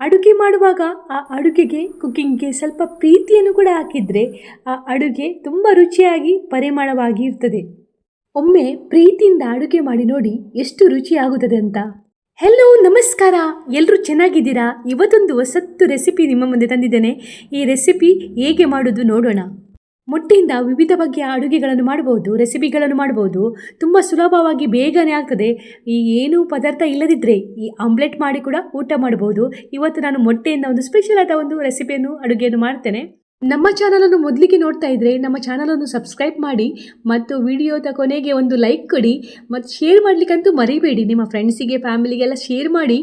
ಅಡುಗೆ ಮಾಡುವಾಗ ಆ ಅಡುಗೆಗೆ, ಕುಕ್ಕಿಂಗ್ಗೆ ಸ್ವಲ್ಪ ಪ್ರೀತಿಯನ್ನು ಕೂಡ ಹಾಕಿದರೆ ಆ ಅಡುಗೆ ತುಂಬ ರುಚಿಯಾಗಿ, ಪರಿಮಳವಾಗಿ ಇರ್ತದೆ. ಒಮ್ಮೆ ಪ್ರೀತಿಯಿಂದ ಅಡುಗೆ ಮಾಡಿ ನೋಡಿ ಎಷ್ಟು ರುಚಿಯಾಗುತ್ತದೆ ಅಂತ. ಹೆಲೋ ನಮಸ್ಕಾರ. ಎಲ್ಲರೂ ಚೆನ್ನಾಗಿದ್ದೀರಾ? ಇವತ್ತೊಂದು ಹೊಸತ್ತು ರೆಸಿಪಿ ನಿಮ್ಮ ಮುಂದೆ ತಂದಿದ್ದೇನೆ. ಈ ರೆಸಿಪಿ ಹೇಗೆ ಮಾಡೋದು ನೋಡೋಣ. ಮೊಟ್ಟೆಯಿಂದ ವಿವಿಧ ಬಗೆಯ ಅಡುಗೆಗಳನ್ನು ಮಾಡಬಹುದು, ರೆಸಿಪಿಗಳನ್ನು ಮಾಡಬಹುದು. ತುಂಬ ಸುಲಭವಾಗಿ ಬೇಗನೆ ಆಗ್ತದೆ. ಈ ಏನೂ ಪದಾರ್ಥ ಇಲ್ಲದಿದ್ದರೆ ಈ ಆಮ್ಲೆಟ್ ಮಾಡಿ ಕೂಡ ಊಟ ಮಾಡಬಹುದು. ಇವತ್ತು ನಾನು ಮೊಟ್ಟೆಯಿಂದ ಒಂದು ಸ್ಪೆಷಲ್ ಆದ ಒಂದು ರೆಸಿಪಿಯನ್ನು ಅಡುಗೆಯನ್ನು ಮಾಡ್ತೇನೆ. ನಮ್ಮ ಚಾನಲನ್ನು ಮೊದಲಿಗೆ ನೋಡ್ತಾ ಇದ್ದರೆ ನಮ್ಮ ಚಾನಲನ್ನು ಸಬ್ಸ್ಕ್ರೈಬ್ ಮಾಡಿ ಮತ್ತು ವಿಡಿಯೋದ ಕೊನೆಗೆ ಒಂದು ಲೈಕ್ ಕೊಡಿ ಮತ್ತು ಶೇರ್ ಮಾಡಲಿಕ್ಕಂತೂ ಮರಿಬೇಡಿ. ನಿಮ್ಮ ಫ್ರೆಂಡ್ಸಿಗೆ ಫ್ಯಾಮಿಲಿಗೆಲ್ಲ ಶೇರ್ ಮಾಡಿ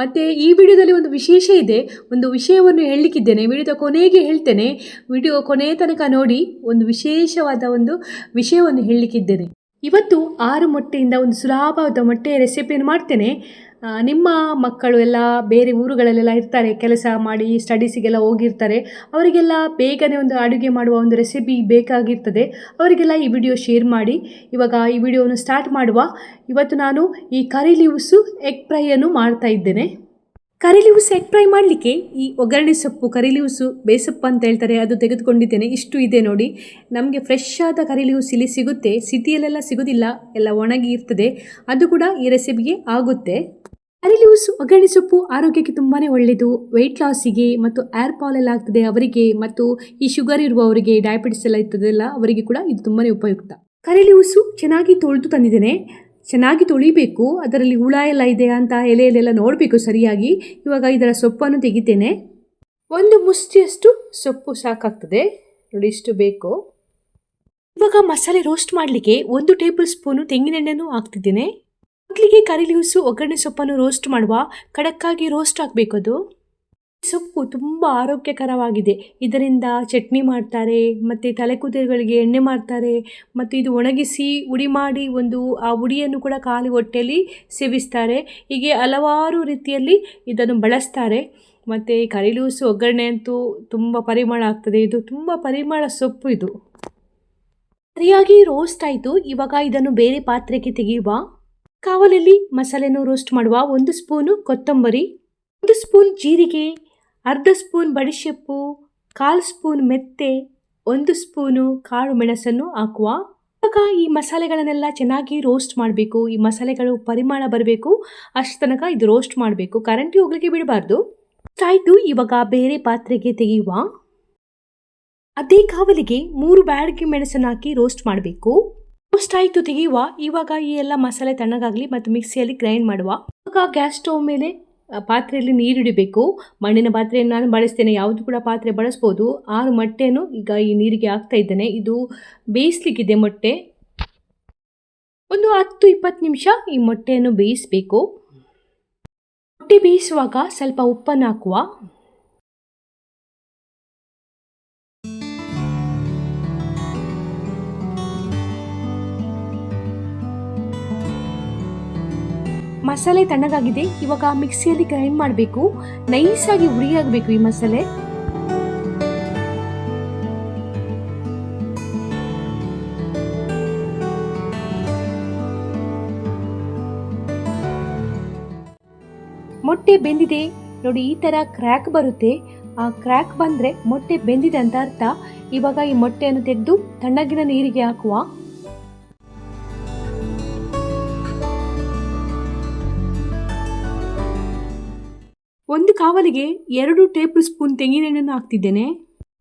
ಮತ್ತು ಈ ವಿಡಿಯೋದಲ್ಲಿ ಒಂದು ವಿಶೇಷ ಇದೆ. ಒಂದು ವಿಷಯವನ್ನು ಹೇಳಲಿಕ್ಕಿದ್ದೇನೆ. ವಿಡಿಯೋದ ಕೊನೆಗೆ ಹೇಳ್ತೇನೆ. ವಿಡಿಯೋ ಕೊನೆಯ ತನಕ ನೋಡಿ ಒಂದು ವಿಶೇಷವಾದ ಒಂದು ವಿಷಯವನ್ನು ಹೇಳಲಿಕ್ಕಿದ್ದೇನೆ. ಇವತ್ತು ಆರು ಮೊಟ್ಟೆಯಿಂದ ಒಂದು ಸುಲಭವಾದ ಮೊಟ್ಟೆಯ ರೆಸಿಪಿಯನ್ನು ಮಾಡ್ತೇನೆ. ನಿಮ್ಮ ಮಕ್ಕಳು ಎಲ್ಲ ಬೇರೆ ಊರುಗಳಲ್ಲೆಲ್ಲ ಇರ್ತಾರೆ, ಕೆಲಸ ಮಾಡಿ ಸ್ಟಡೀಸಿಗೆಲ್ಲ ಹೋಗಿರ್ತಾರೆ. ಅವರಿಗೆಲ್ಲ ಬೇಗನೆ ಒಂದು ಅಡುಗೆ ಮಾಡುವ ಒಂದು ರೆಸಿಪಿ ಬೇಕಾಗಿರ್ತದೆ. ಅವರಿಗೆಲ್ಲ ಈ ವಿಡಿಯೋ ಶೇರ್ ಮಾಡಿ. ಇವಾಗ ಈ ವಿಡಿಯೋವನ್ನು ಸ್ಟಾರ್ಟ್ ಮಾಡುವ. ಇವತ್ತು ನಾನು ಈ ಕರಿ ಲೀವ್ಸು ಎಗ್ ಫ್ರೈಯನ್ನು ಮಾಡ್ತಾ ಇದ್ದೇನೆ. ಕರಿ ಲೀವ್ಸ್ ಎಗ್ ಫ್ರೈ ಮಾಡಲಿಕ್ಕೆ ಈ ಒಗ್ಗರಣೆ ಸೊಪ್ಪು ಕರಿ ಲೀವ್ಸು ಬೇಸೊಪ್ಪು ಅಂತ ಹೇಳ್ತಾರೆ, ಅದು ತೆಗೆದುಕೊಂಡಿದ್ದೇನೆ. ಇಷ್ಟು ಇದೆ ನೋಡಿ. ನಮಗೆ ಫ್ರೆಶ್ ಆದ ಕರಿ ಲೀವ್ಸ್ ಇಲ್ಲಿ ಸಿಗುತ್ತೆ. ಸಿಟಿಯಲ್ಲೆಲ್ಲ ಸಿಗೋದಿಲ್ಲ, ಎಲ್ಲ ಒಣಗಿ ಇರ್ತದೆ. ಅದು ಕೂಡ ಈ ರೆಸಿಪಿಗೆ ಆಗುತ್ತೆ. ಕರಿ ಲೀವ್ಸ್ ಒಗ್ಗರಣೆ ಸೊಪ್ಪು ಆರೋಗ್ಯಕ್ಕೆ ತುಂಬಾ ಒಳ್ಳೆಯದು ವೆಯ್ಟ್ ಲಾಸಿಗೆ ಮತ್ತು ಏರ್ ಪಾಲ್ ಎಲ್ಲ ಆಗ್ತದೆ ಅವರಿಗೆ ಮತ್ತು ಈ ಶುಗರ್ ಇರುವವರಿಗೆ ಡಯಾಬಿಟಿಸ್ ಎಲ್ಲ ಇರ್ತದಲ್ಲ, ಅವರಿಗೆ ಕೂಡ ಇದು ತುಂಬಾ ಉಪಯುಕ್ತ. ಕರೆಲಿ ಉಸು ಚೆನ್ನಾಗಿ ತೊಳೆದು ತಂದಿದ್ದೇನೆ. ಚೆನ್ನಾಗಿ ತೊಳಿಬೇಕು. ಅದರಲ್ಲಿ ಹುಳ ಎಲ್ಲ ಇದೆಯಾ ಅಂತ ಎಲೆಯಲ್ಲೆಲ್ಲ ನೋಡಬೇಕು ಸರಿಯಾಗಿ. ಇವಾಗ ಇದರ ಸೊಪ್ಪನ್ನು ತೆಗಿತೇನೆ. ಒಂದು ಮುಷ್ಟಿಯಷ್ಟು ಸೊಪ್ಪು ಸಾಕಾಗ್ತದೆ. ನೋಡಿ ಇಷ್ಟು ಬೇಕು. ಇವಾಗ ಮಸಾಲೆ ರೋಸ್ಟ್ ಮಾಡಲಿಕ್ಕೆ ಒಂದು ಟೇಬಲ್ ಸ್ಪೂನು ತೆಂಗಿನೆಣ್ಣೆನೂ ಹಾಕ್ತಿದ್ದೇನೆ. ಮೊದಲಿಗೆ ಕರಿ ಲೀವ್ಸು ಒಗ್ಗರಣೆ ಸೊಪ್ಪನ್ನು ರೋಸ್ಟ್ ಮಾಡುವ. ಖಡಕ್ಕಾಗಿ ರೋಸ್ಟ್ ಆಗಬೇಕು ಅದು ಸೊಪ್ಪು ತುಂಬ ಆರೋಗ್ಯಕರವಾಗಿದೆ. ಇದರಿಂದ ಚಟ್ನಿ ಮಾಡ್ತಾರೆ, ಮತ್ತು ತಲೆ ಕೂದಲುಗಳಿಗೆ ಎಣ್ಣೆ ಮಾಡ್ತಾರೆ, ಮತ್ತು ಇದು ಒಣಗಿಸಿ ಉಡಿ ಮಾಡಿ ಒಂದು, ಆ ಉಡಿಯನ್ನು ಕೂಡ ಖಾಲಿ ಹೊಟ್ಟೆಯಲ್ಲಿ ಸೇವಿಸ್ತಾರೆ. ಹೀಗೆ ಹಲವಾರು ರೀತಿಯಲ್ಲಿ ಇದನ್ನು ಬಳಸ್ತಾರೆ. ಮತ್ತು ಕರಿಲೂಸು ಒಗ್ಗರಣೆ ಅಂತೂ ತುಂಬ ಪರಿಮಳ ಆಗ್ತದೆ. ಇದು ತುಂಬ ಪರಿಮಳ ಸೊಪ್ಪು ಇದು. ಸರಿಯಾಗಿ ರೋಸ್ಟ್ ಆಯಿತು. ಇವಾಗ ಇದನ್ನು ಬೇರೆ ಪಾತ್ರೆಗೆ ತೆಗೆಯುವ. ಕಾವಲಲ್ಲಿ ಮಸಾಲೆನೂ ರೋಸ್ಟ್ ಮಾಡುವ ಒಂದು ಸ್ಪೂನು ಕೊತ್ತಂಬರಿ, ಒಂದು ಸ್ಪೂನ್ ಜೀರಿಗೆ, ಅರ್ಧ ಸ್ಪೂನ್ ಬಡಿಶೆಪ್ಪು, ಕಾಲು ಸ್ಪೂನ್ ಮೆತ್ತೆ, ಒಂದು ಸ್ಪೂನು ಕಾಳು ಮೆಣಸನ್ನು ಹಾಕುವ. ಇವಾಗ ಈ ಮಸಾಲೆಗಳನ್ನೆಲ್ಲ ಚೆನ್ನಾಗಿ ರೋಸ್ಟ್ ಮಾಡಬೇಕು, ಈ ಮಸಾಲೆಗಳು ಪರಿಮಾಣ ಬರಬೇಕು, ಅಷ್ಟು ತನಕ ಇದು ರೋಸ್ಟ್ ಮಾಡಬೇಕು. ಕರೆಂಟಿ ಹೋಗ್ಲಿಕ್ಕೆ ಬಿಡಬಾರ್ದು. ಆಯಿತು ಇವಾಗ ಬೇರೆ ಪಾತ್ರೆಗೆ ತೆಗೆಯುವ. ಅದೇ ಕಾವಲಿಗೆ ಮೂರು ಬ್ಯಾಡಿಗೆ ಮೆಣಸನ್ನು ಹಾಕಿ ರೋಸ್ಟ್ ಮಾಡಬೇಕು. ರೋಸ್ಟ್ ಆಯಿತು ತೆಗೆಯುವ. ಇವಾಗ ಈ ಎಲ್ಲ ಮಸಾಲೆ ತಣ್ಣಗಾಗಲಿ ಮತ್ತು ಮಿಕ್ಸಿಯಲ್ಲಿ ಗ್ರೈಂಡ್ ಮಾಡುವ. ಇವಾಗ ಗ್ಯಾಸ್ ಸ್ಟವ್ ಮೇಲೆ ಪಾತ್ರೆಯಲ್ಲಿ ಪಾತ್ರೆಯಲ್ಲಿ ನೀರಿಡಬೇಕು ಮಣ್ಣಿನ ಪಾತ್ರೆಯನ್ನು ನಾನು ಬಳಸ್ತೇನೆ. ಯಾವುದು ಕೂಡ ಪಾತ್ರೆ ಬಳಸ್ಬೋದು. ಆರು ಮೊಟ್ಟೆಯನ್ನು ಈಗ ಈ ನೀರಿಗೆ ಹಾಕ್ತಾ ಇದ್ದೇನೆ. ಇದು ಬೇಯಿಸ್ಲಿಕ್ಕಿದೆ ಮೊಟ್ಟೆ. ಒಂದು ಹತ್ತು ಇಪ್ಪತ್ತು ನಿಮಿಷ ಈ ಮೊಟ್ಟೆಯನ್ನು ಬೇಯಿಸಬೇಕು. ಮೊಟ್ಟೆ ಬೇಯಿಸುವಾಗ ಸ್ವಲ್ಪ ಉಪ್ಪನ್ನು ಹಾಕುವ. ಮಸಾಲೆ ತಣ್ಣಗಾಗಿದೆ. ಇವಾಗ ಮಿಕ್ಸಿಯಲ್ಲಿ ಗ್ರೈಂಡ್ ಮಾಡಬೇಕು. ನೈಸಾಗಿ ಹುಡಿಯಾಗಬೇಕು ಈ ಮಸಾಲೆ. ಮೊಟ್ಟೆ ಬೆಂದಿದೆ. ನೋಡಿ ಈ ಥರ ಕ್ರ್ಯಾಕ್ ಬರುತ್ತೆ. ಆ ಕ್ರ್ಯಾಕ್ ಬಂದರೆ ಮೊಟ್ಟೆ ಬೆಂದಿದೆ ಅಂತ ಅರ್ಥ. ಇವಾಗ ಈ ಮೊಟ್ಟೆಯನ್ನು ತೆಗೆದು ತಣ್ಣಗಿನ ನೀರಿಗೆ ಹಾಕುವ. ಒಂದು ಕಾವಲಿಗೆ ಎರಡು ಟೇಬಲ್ ಸ್ಪೂನ್ ತೆಂಗಿನೆಣ್ಣೆಯನ್ನು ಹಾಕ್ತಿದ್ದೇನೆ.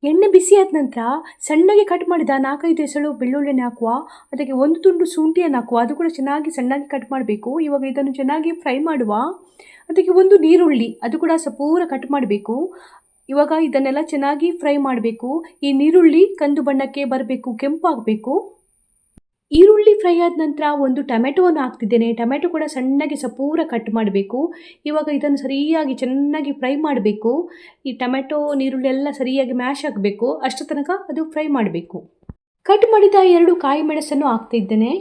ಎಣ್ಣೆ ಬಿಸಿ ಆದ ನಂತರ ಸಣ್ಣಗೆ ಕಟ್ ಮಾಡಿದ ನಾಲ್ಕೈದು ಎಸಳು ಬೆಳ್ಳುಳ್ಳಿನ ಹಾಕುವ, ಅದಕ್ಕೆ ಒಂದು ತುಂಡು ಶುಂಠಿಯನ್ನು ಹಾಕುವ. ಅದು ಕೂಡ ಚೆನ್ನಾಗಿ ಸಣ್ಣಗೆ ಕಟ್ ಮಾಡಬೇಕು. ಇವಾಗ ಇದನ್ನು ಚೆನ್ನಾಗಿ ಫ್ರೈ ಮಾಡುವ. ಅದಕ್ಕೆ ಒಂದು ನೀರುಳ್ಳಿ, ಅದು ಕೂಡ ಸಪೂರ ಕಟ್ ಮಾಡಬೇಕು. ಇವಾಗ ಇದನ್ನೆಲ್ಲ ಚೆನ್ನಾಗಿ ಫ್ರೈ ಮಾಡಬೇಕು. ಈ ನೀರುಳ್ಳಿ ಕಂದು ಬಣ್ಣಕ್ಕೆ ಬರಬೇಕು ಕೆಂಪು ಆಗಬೇಕು ಈರುಳ್ಳಿ ಫ್ರೈ ಆದ ನಂತರ ಒಂದು ಟೊಮೆಟೊವನ್ನು ಹಾಕ್ತಿದ್ದೇನೆ. ಟೊಮೆಟೊ ಕೂಡ ಸಣ್ಣಗೆ ಸಪೂರ ಕಟ್ ಮಾಡಬೇಕು. ಇವಾಗ ಇದನ್ನು ಸರಿಯಾಗಿ ಚೆನ್ನಾಗಿ ಫ್ರೈ ಮಾಡಬೇಕು. ಈ ಟೊಮೆಟೊ ನೀರುಳ್ಳಿ ಎಲ್ಲ ಸರಿಯಾಗಿ ಮ್ಯಾಶ್ ಆಗಬೇಕು. ಅಷ್ಟು ತನಕ ಅದು ಫ್ರೈ ಮಾಡಬೇಕು. ಕಟ್ ಮಾಡಿದ ಎರಡು ಕಾಯಿ ಮೆಣಸನ್ನು ಹಾಕ್ತಿದ್ದೇನೆ.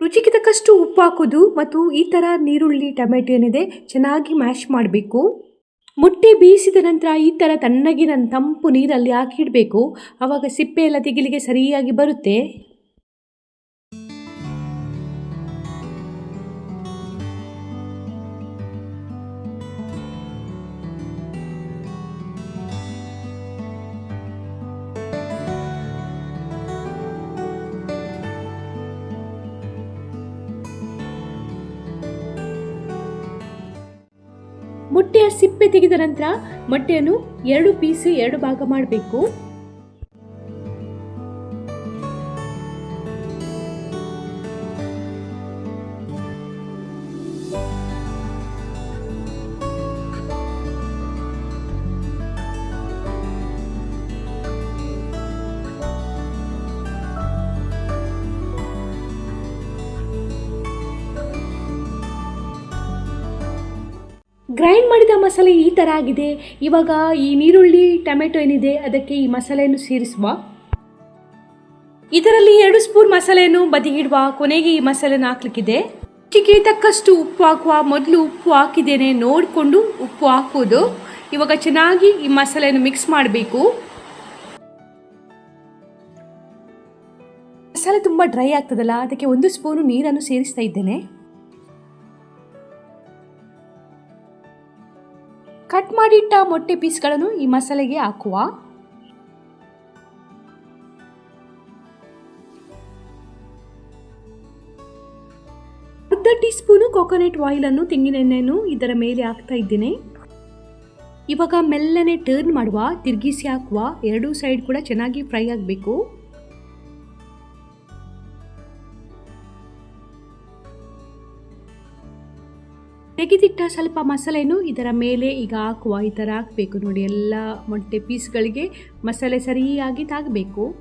ರುಚಿಗೆ ತಕ್ಕಷ್ಟು ಉಪ್ಪು ಹಾಕೋದು ಮತ್ತು ಈ ಥರ ನೀರುಳ್ಳಿ ಟೊಮೆಟೊ ಏನಿದೆ ಚೆನ್ನಾಗಿ ಮ್ಯಾಶ್ ಮಾಡಬೇಕು. ಮೊಟ್ಟೆ ಬೀಸಿದ ನಂತರ ಈ ಥರ ತಣ್ಣಗಿನ ತಂಪು ನೀರಲ್ಲಿ ಹಾಕಿಡಬೇಕು. ಆವಾಗ ಸಿಪ್ಪೆ ಎಲ್ಲ ತೆಗಿಲಿಕ್ಕೆ ಸರಿಯಾಗಿ ಬರುತ್ತೆ. ಮೊಟ್ಟೆಯ ಸಿಪ್ಪೆ ತೆಗೆದ ನಂತರ ಮೊಟ್ಟೆಯನ್ನು ಎರಡು ಪೀಸ್ ಎರಡು ಭಾಗ ಮಾಡಬೇಕು. ಗ್ರೈಂಡ್ ಮಾಡಿದ ಮಸಾಲೆ ಈ ಥರ ಆಗಿದೆ. ಇವಾಗ ಈ ನೀರುಳ್ಳಿ ಟೊಮೆಟೊ ಏನಿದೆ, ಅದಕ್ಕೆ ಈ ಮಸಾಲೆಯನ್ನು ಸೇರಿಸುವ. ಇದರಲ್ಲಿ ಎರಡು ಸ್ಪೂನ್ ಮಸಾಲೆಯನ್ನು ಬದಿಗಿಡುವ ಕೊನೆಗೆ ಈ ಮಸಾಲೆನ ಹಾಕ್ಲಿಕ್ಕಿದೆ. ರುಚಿಗೆ ತಕ್ಕಷ್ಟು ಉಪ್ಪು ಹಾಕುವ, ಮೊದಲು ಉಪ್ಪು ಹಾಕಿದ್ದೇನೆ, ನೋಡಿಕೊಂಡು ಉಪ್ಪು ಹಾಕುವುದು. ಇವಾಗ ಚೆನ್ನಾಗಿ ಈ ಮಸಾಲೆಯನ್ನು ಮಿಕ್ಸ್ ಮಾಡಬೇಕು. ಮಸಾಲೆ ತುಂಬ ಡ್ರೈ ಆಗ್ತದಲ್ಲ, ಅದಕ್ಕೆ ಒಂದು ಸ್ಪೂನು ನೀರನ್ನು ಸೇರಿಸ್ತಾ ಇದ್ದೇನೆ. ಮಾಡಿಟ್ಟ ಮೊಟ್ಟೆ ಪೀಸ್ಗಳನ್ನು ಈ ಮಸಾಲೆಗೆ ಹಾಕುವ. ಅರ್ಧ ಟೀ ಸ್ಪೂನು ಕೋಕೋನಟ್ ಆಯಿಲ್ ಅನ್ನು ತೆಂಗಿನೆಣ್ಣೆಯನ್ನು ಇದರ ಮೇಲೆ ಹಾಕ್ತಾ ಇದ್ದೇನೆ. ಇವಾಗ ಮೆಲ್ಲನೆ ಟರ್ನ್ ಮಾಡುವ, ತಿರುಗಿಸಿ ಹಾಕುವ ಎರಡೂ ಸೈಡ್ ಕೂಡ ಚೆನ್ನಾಗಿ ಫ್ರೈ ಆಗಬೇಕು. ತೆಗೆದಿಟ್ಟ ಸ್ವಲ್ಪ ಮಸಾಲೆಯನ್ನು ಇದರ ಮೇಲೆ ಈಗ ಹಾಕುವ ಈ ಥರ ಹಾಕಬೇಕು. ನೋಡಿ, ಎಲ್ಲ ಮೊಟ್ಟೆ ಪೀಸ್ಗಳಿಗೆ ಮಸಾಲೆ ಸರಿಯಾಗಿ ತಾಗಬೇಕು.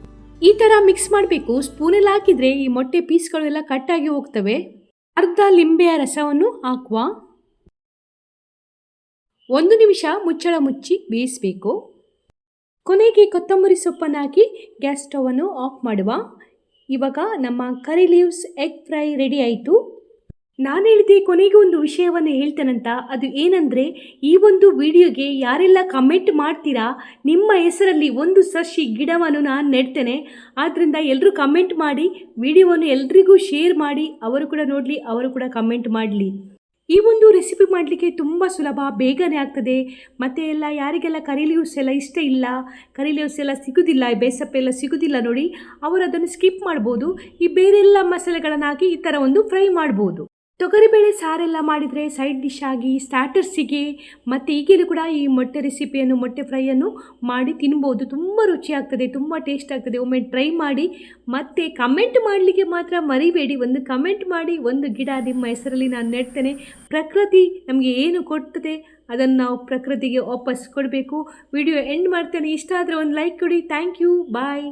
ಈ ಥರ ಮಿಕ್ಸ್ ಮಾಡಬೇಕು. ಸ್ಪೂನಲ್ಲಿ ಹಾಕಿದರೆ ಈ ಮೊಟ್ಟೆ ಪೀಸ್ಗಳು ಎಲ್ಲ ಕಟ್ಟಾಗಿ ಹೋಗ್ತವೆ. ಅರ್ಧ ಲಿಂಬೆಯ ರಸವನ್ನು ಹಾಕುವ. ಒಂದು ನಿಮಿಷ ಮುಚ್ಚಳ ಮುಚ್ಚಿ ಬೇಯಿಸಬೇಕು. ಕೊನೆಗೆ ಕೊತ್ತಂಬರಿ ಸೊಪ್ಪನ್ನು ಹಾಕಿ ಗ್ಯಾಸ್ ಸ್ಟವನ್ನು ಆಫ್ ಮಾಡುವ. ಇವಾಗ ನಮ್ಮ curry leaves egg fry ready ಆಯಿತು. ನಾನು ಹೇಳಿದೆ ಕೊನೆಗೆ ಒಂದು ವಿಷಯವನ್ನು ಹೇಳ್ತೇನಂತ, ಅದು ಏನಂದರೆ, ಈ ಒಂದು ವಿಡಿಯೋಗೆ ಯಾರೆಲ್ಲ ಕಮೆಂಟ್ ಮಾಡ್ತೀರಾ, ನಿಮ್ಮ ಹೆಸರಲ್ಲಿ ಒಂದು ಸಸಿ ಗಿಡವನ್ನು ನಾನು ನೆಡ್ತೇನೆ. ಆದ್ದರಿಂದ ಎಲ್ಲರೂ ಕಮೆಂಟ್ ಮಾಡಿ, ವಿಡಿಯೋವನ್ನು ಎಲ್ರಿಗೂ ಶೇರ್ ಮಾಡಿ, ಅವರು ಕೂಡ ನೋಡಲಿ, ಅವರು ಕೂಡ ಕಮೆಂಟ್ ಮಾಡಲಿ. ಈ ಒಂದು ರೆಸಿಪಿ ಮಾಡಲಿಕ್ಕೆ ತುಂಬ ಸುಲಭ, ಬೇಗನೆ ಆಗ್ತದೆ. ಮತ್ತು ಎಲ್ಲ ಯಾರಿಗೆಲ್ಲ ಕರಿಲಿವ್ಸ್ ಎಲ್ಲ ಇಷ್ಟ ಇಲ್ಲ ಕರಿ ಲೀವ್ಸ್ ಎಲ್ಲ ಸಿಗೋದಿಲ್ಲ ಬೇಸಪ್ಪೆಲ್ಲ ಸಿಗೋದಿಲ್ಲ ನೋಡಿ, ಅವರು ಅದನ್ನು ಸ್ಕಿಪ್ ಮಾಡ್ಬೋದು. ಈ ಬೇರೆಲ್ಲ ಮಸಾಲೆಗಳನ್ನು ಹಾಕಿ ಈ ಥರ ಒಂದು ಫ್ರೈ ಮಾಡ್ಬೋದು. ತೊಗರಿಬೇಳೆ ಸಾರೆಲ್ಲ ಮಾಡಿದರೆ ಸೈಡ್ ಡಿಶ್ ಆಗಿ ಸ್ಟಾರ್ಟರ್ಸಿಗೆ ಮತ್ತು ಈಗಲೂ ಕೂಡ ಈ ಮೊಟ್ಟೆ ರೆಸಿಪಿಯನ್ನು ಮೊಟ್ಟೆ ಫ್ರೈಯನ್ನು ಮಾಡಿ ತಿನ್ಬೋದು. ತುಂಬ ರುಚಿಯಾಗ್ತದೆ ತುಂಬ ಟೇಸ್ಟ್ ಆಗ್ತದೆ. ಒಮ್ಮೆ ಟ್ರೈ ಮಾಡಿ ಮತ್ತು ಕಮೆಂಟ್ ಮಾಡಲಿಕ್ಕೆ ಮಾತ್ರ ಮರಿಬೇಡಿ. ಒಂದು ಕಮೆಂಟ್ ಮಾಡಿ, ಒಂದು ಗಿಡ ನಿಮ್ಮ ಹೆಸರಲ್ಲಿ ನಾನು ನೆಡ್ತೇನೆ. ಪ್ರಕೃತಿ ನಮಗೆ ಏನು ಕೊಡ್ತದೆ ಅದನ್ನು ನಾವು ಪ್ರಕೃತಿಗೆ ವಾಪಸ್ ಕೊಡಬೇಕು. ವಿಡಿಯೋ ಎಂಡ್ ಮಾಡ್ತೇನೆ. ಇಷ್ಟ ಆದರೆ ಒಂದು ಲೈಕ್ ಕೊಡಿ. Thank you bye